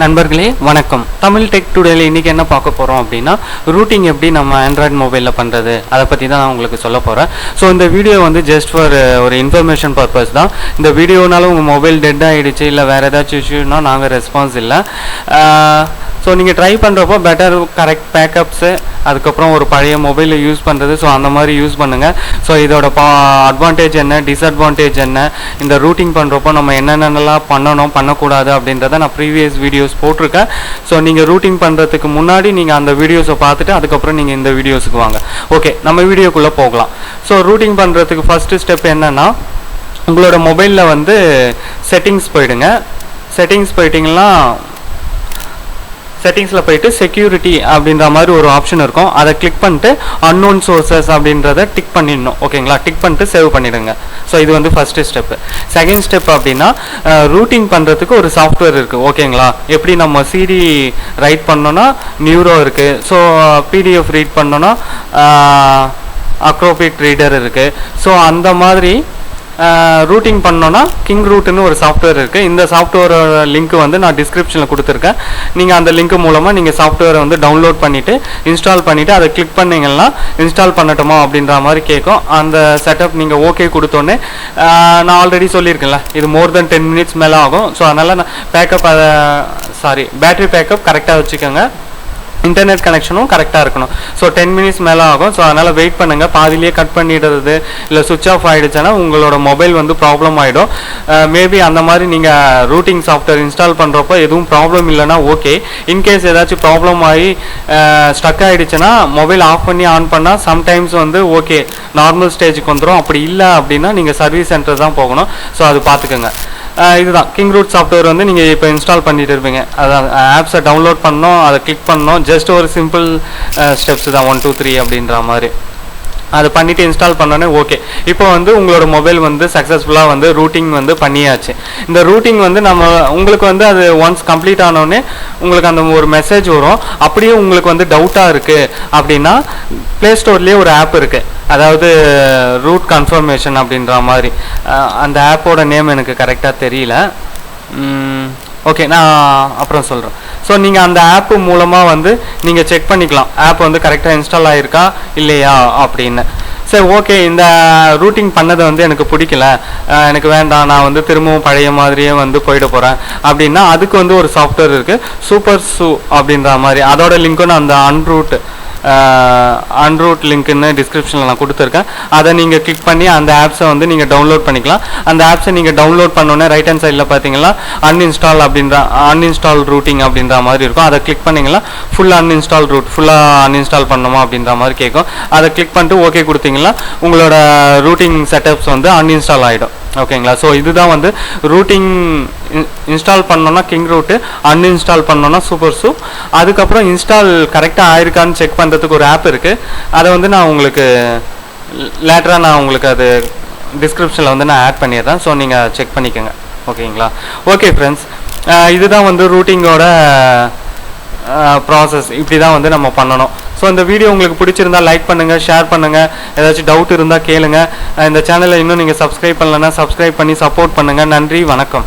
நண்பர்களே வணக்கம். தமிழ் டெக் டுடேல இன்னைக்கு என்ன பார்க்க போகிறோம் அப்படின்னா ரூட்டிங் எப்படி நம்ம ஆண்ட்ராய்டு மொபைலில் பண்ணுறது அதை பற்றி தான் நான் உங்களுக்கு சொல்ல போகிறேன் ஸோ இந்த வீடியோ வந்து ஜஸ்ட் ஃபார் ஒரு இன்ஃபர்மேஷன் பர்பஸ் தான். இந்த வீடியோனால உங்கள் மொபைல் டெட் ஆகிடுச்சு இல்லை வேறு ஏதாச்சும் இஷ்யூனா நாங்கள் ரெஸ்பான்ஸ் இல்லை. ஸோ நீங்கள் ட்ரை பண்ணுறப்போ பெட்டர் கரெக்ட் பேக்கப்ஸு அதுக்கப்புறம் ஒரு பழைய மொபைலை யூஸ் பண்ணுறது ஸோ அந்த மாதிரி யூஸ் பண்ணுங்கள் ஸோ இதோட பா அட்வான்டேஜ் என்ன டிஸ்அட்வான்டேஜ் என்ன இந்த ரூட்டிங் பண்ணுறப்போ நம்ம என்னென்னலாம் பண்ணணும் பண்ணக்கூடாது அப்படின்றத நான் ப்ரீவியஸ் வீடியோஸ் போட்டிருக்கேன். ஸோ நீங்கள் ரூட்டிங் பண்ணுறதுக்கு முன்னாடி நீங்கள் அந்த வீடியோஸை பார்த்துட்டு அதுக்கப்புறம் நீங்கள் இந்த வீடியோஸுக்கு வாங்க. ஓகே நம்ம வீடியோக்குள்ளே போகலாம். ஸோ ரூட்டிங் பண்ணுறதுக்கு ஃபஸ்ட்டு ஸ்டெப் என்னென்னா உங்களோட மொபைலில் வந்து செட்டிங்ஸ் போயிடுங்க. செட்டிங்ஸ் போயிட்டிங்கன்னா செட்டிங்ஸில் போயிட்டு செக்யூரிட்டி அப்படின்ற மாதிரி ஒரு ஆப்ஷன் இருக்கும். அதை கிளிக் பண்ணிட்டு அன்னோன் சோர்சஸ் அப்படின்றத டிக் பண்ணிடணும். ஓகேங்களா டிக் பண்ணிட்டு சேவ் பண்ணிடுங்க. ஸோ இது வந்து ஃபஸ்ட்டு ஸ்டெப்பு செகண்ட் ஸ்டெப் அப்படின்னா ரூட்டிங் பண்ணுறதுக்கு ஒரு சாஃப்ட்வேர் இருக்குது ஓகேங்களா எப்படி நம்ம சிடி ரைட் பண்ணோன்னா நியூரோ இருக்குது ஸோ பிடிஎஃப் ரீட் பண்ணோன்னா அக்ரோபிக் ரீடர் இருக்குது ஸோ அந்த மாதிரி ரூட்டிங் பண்ணோன்னா கிங் ரூட்னு ஒரு சாஃப்ட்வேர் இருக்குது இந்த சாஃப்ட்வேரோட லிங்க் வந்து நான் டிஸ்கிரிப்ஷனில் கொடுத்துருக்கேன். நீங்கள் அந்த லிங்க் மூலமாக நீங்கள் சாஃப்ட்வேரை வந்து டவுன்லோட் பண்ணிவிட்டு இன்ஸ்டால் பண்ணிவிட்டு அதை கிளிக் பண்ணிங்கன்னா இன்ஸ்டால் பண்ணட்டுமா அப்படின்ற மாதிரி கேட்கும். அந்த செட்டப் நீங்கள் ஓகே கொடுத்தோன்னே நான் ஆல்ரெடி சொல்லியிருக்கேன்ல இது மோர் தென் டென் மினிட்ஸ் மேலே ஆகும். ஸோ அதனால் நான் பேக்கப் அதை சாரி பேட்டரி பேக்கப் கரெக்டாக வச்சுக்கோங்க. இன்டர்நெட் கனெக்ஷனும் கரெக்டாக இருக்கணும். ஸோ டென் மினிட்ஸ் மேலே ஆகும். ஸோ அதனால் வெயிட் பண்ணுங்கள் பாதிலேயே கட் பண்ணிடுறது இல்லை சுவிச் ஆஃப் ஆகிடுச்சுன்னா உங்களோட மொபைல் வந்து ப்ராப்ளம் ஆகிடும் மேபி அந்த மாதிரி நீங்கள் ரூட்டிங் சாஃப்ட்வேர் இன்ஸ்டால் பண்ணுறப்போ எதுவும் ப்ராப்ளம் இல்லைன்னா ஓகே இன்கேஸ் ஏதாச்சும் ப்ராப்ளம் ஆகி ஸ்டக் ஆகிடுச்சுன்னா மொபைல் ஆஃப் பண்ணி ஆன் பண்ணால் சம்டைம்ஸ் வந்து ஓகே நார்மல் ஸ்டேஜுக்கு வந்துடும் அப்படி இல்லை அப்படின்னா நீங்கள் சர்வீஸ் சென்டர் தான் போகணும். ஸோ அது பார்த்துக்கோங்க. இதுதான். கிங் ரூட் சாஃப்ட்வேர் வந்து நீங்கள் இப்போ இன்ஸ்டால் பண்ணிட்டு இருப்பீங்க. அதான் ஆப்ஸை டவுன்லோட் பண்ணோம் அதை கிளிக் பண்ணோம் ஜஸ்ட் ஒரு சிம்பிள் ஸ்டெப்ஸ் தான். ஒன் டூ த்ரீ அப்படின்ற மாதிரி. அதை பண்ணிவிட்டு இன்ஸ்டால் பண்ணோன்னே ஓகே இப்போ வந்து உங்களோட மொபைல் வந்து சக்ஸஸ்ஃபுல்லாக வந்து ரூட்டிங் வந்து பண்ணியாச்சு. இந்த ரூட்டிங் வந்து நம்ம உங்களுக்கு வந்து அது ஒன்ஸ் கம்ப்ளீட் ஆனோடனே உங்களுக்கு அந்த ஒரு மெசேஜ் வரும். அப்படியே உங்களுக்கு வந்து டவுட்டாக இருக்குது அப்படின்னா ப்ளே ஸ்டோர்லேயே ஒரு ஆப் இருக்குது அதாவது ரூட் கன்ஃபர்மேஷன் அப்படின்ற மாதிரி. அந்த ஆப்போட நேம் எனக்கு கரெக்டாக தெரியல. ஓகே நான் அப்புறம் சொல்கிறேன் ஸோ நீங்கள் அந்த ஆப்பு மூலமாக வந்து நீங்கள் செக் பண்ணிக்கலாம். ஆப் வந்து கரெக்டாக இன்ஸ்டால் ஆகிருக்கா இல்லையா அப்படின்னு. சரி ஓகே இந்த ரூட்டிங் பண்ணதை வந்து எனக்கு பிடிக்கல. எனக்கு வேண்டாம். நான் வந்து திரும்பவும் பழைய மாதிரியே வந்து போயிட போகிறேன் அப்படின்னா அதுக்கு வந்து ஒரு சாஃப்ட்வேர் இருக்குது சூப்பர் சூ அப்படின்ற மாதிரி. அதோட லிங்க்கும் நான் அந்த அன்ரூட் அன்ரூட் லிங்க்னு டிஸ்கிரிப்ஷனில் நான் கொடுத்துருக்கேன். அதை நீங்கள் கிளிக் பண்ணி அந்த ஆப்ஸை வந்து நீங்கள் டவுன்லோட் பண்ணிக்கலாம். அந்த ஆப்ஸை நீங்கள் டவுன்லோட் பண்ணோன்னே ரைட் ஹேண்ட் சைடில் பார்த்தீங்கன்னா அன்இன்ஸ்டால் அப்படின்ற அன்இன்ஸ்டால் ரூட்டிங் அப்படின்ற மாதிரி இருக்கும். அதை கிளிக் பண்ணிங்கன்னா ஃபுல் அன்இன்ஸ்டால் ரூட் ஃபுல்லாக அன்இன்ஸ்டால் பண்ணணுமா அப்படின்ற மாதிரி கேட்கும். அதை கிளிக் பண்ணிட்டு ஓகே கொடுத்தீங்கன்னா உங்களோட ரூட்டிங் செட்டப்ஸ் வந்து அன்இன்ஸ்டால் ஆகிடும் ஓகேங்களா? ஸோ இதுதான் வந்து ரூட்டிங் இன்ஸ்டால் பண்ணோன்னா கிங் ரூட்டு அன்இன்ஸ்டால் பண்ணோன்னா சூப்பர் சூப் அதுக்கப்புறம் இன்ஸ்டால் கரெக்டாக ஆயிருக்கான்னு செக் பண்ணுறதுக்கு ஒரு ஆப் இருக்குது அதை வந்து நான் உங்களுக்கு லேட்டராக நான் உங்களுக்கு அது டிஸ்கிரிப்ஷனில் வந்து நான் ஆட் பண்ணிடுறேன். ஸோ நீங்கள் செக் பண்ணிக்கோங்க. ஓகேங்களா? ஓகே ஃப்ரெண்ட்ஸ் இதுதான் வந்து ரூட்டிங்கோட ப்ராசஸ் இப்படி தான் வந்து நம்ம பண்ணணும். ஸோ இந்த வீடியோ உங்களுக்கு பிடிச்சிருந்தா லைக் பண்ணுங்கள் ஷேர் பண்ணுங்கள் ஏதாச்சும் டவுட் இருந்தால் கேளுங்க. இந்த சேனலை இன்னும் நீங்கள் சப்ஸ்கிரைப் பண்ணலன்னா சப்ஸ்கிரைப் பண்ணி சப்போர்ட் பண்ணுங்கள் நன்றி வணக்கம்.